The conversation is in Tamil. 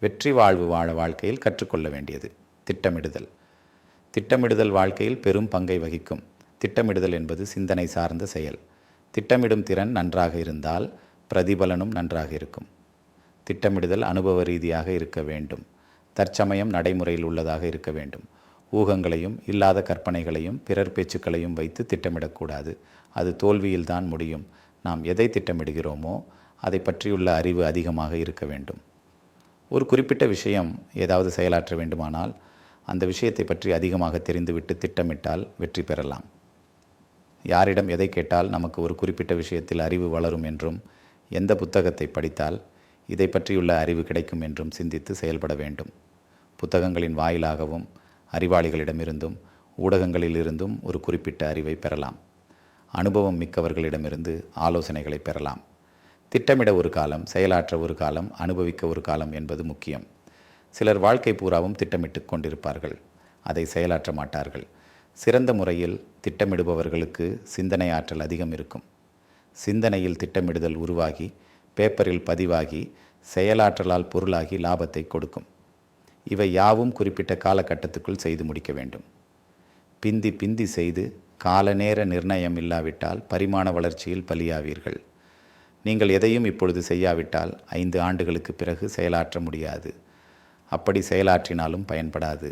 வெற்றி வாழ்வு வாழ வாழ்க்கையில் கற்றுக்கொள்ள வேண்டியது. திட்டமிடுதல். திட்டமிடுதல் வாழ்க்கையில் பெரும் பங்கை வகிக்கும். திட்டமிடுதல் என்பது சிந்தனை சார்ந்த செயல். திட்டமிடும் திறன் நன்றாக இருந்தால் பிரதிபலனும் நன்றாக இருக்கும். திட்டமிடுதல் அனுபவ ரீதியாக இருக்க வேண்டும். தற்சமயம் நடைமுறையில் உள்ளதாக இருக்க வேண்டும். ஊகங்களையும் இல்லாத கற்பனைகளையும் பிறர் பேச்சுக்களையும் வைத்து திட்டமிடக்கூடாது. அது தோல்வியில்தான் முடியும். நாம் எதை திட்டமிடுகிறோமோ அதை பற்றியுள்ள அறிவு அதிகமாக இருக்க வேண்டும். ஒரு குறிப்பிட்ட விஷயம் ஏதாவது செயலாற்ற வேண்டுமானால் அந்த விஷயத்தை பற்றி அதிகமாக தெரிந்துவிட்டு திட்டமிட்டால் வெற்றி பெறலாம். யாரிடம் எதை கேட்டால் நமக்கு ஒரு குறிப்பிட்ட விஷயத்தில் அறிவு வளரும் என்றும் எந்த புத்தகத்தை படித்தால் இதை பற்றியுள்ள அறிவு கிடைக்கும் என்றும் சிந்தித்து செயல்பட வேண்டும். புத்தகங்களின் வாயிலாகவும் அறிவாளிகளிடமிருந்தும் ஊடகங்களிலிருந்தும் ஒரு குறிப்பிட்ட அறிவை பெறலாம். அனுபவம் மிக்கவர்களிடமிருந்து ஆலோசனைகளை பெறலாம். திட்டமிட ஒரு காலம் செயலாற்ற ஒரு காலம் அனுபவிக்க ஒரு காலம் என்பது முக்கியம். சிலர் வாழ்க்கை பூராவும் திட்டமிட்டு கொண்டிருப்பார்கள். அதை செயலாற்ற மாட்டார்கள். சிறந்த முறையில் திட்டமிடுபவர்களுக்கு சிந்தனை ஆற்றல் அதிகம் இருக்கும். சிந்தனையில் திட்டமிடுதல் உருவாகி பேப்பரில் பதிவாகி செயலாற்றலால் பொருளாகி லாபத்தை கொடுக்கும். இவை யாவும் குறிப்பிட்ட காலகட்டத்துக்குள் செய்து முடிக்க வேண்டும். பிந்தி பிந்தி செய்து காலநேர நிர்ணயம் இல்லாவிட்டால் பரிமாண வளர்ச்சியில் பலியாவீர்கள். நீங்கள் எதையும் இப்பொழுது செய்யாவிட்டால் ஐந்து ஆண்டுகளுக்கு பிறகு செயலாற்ற முடியாது. அப்படி செயலாற்றினாலும் பயன்படாது.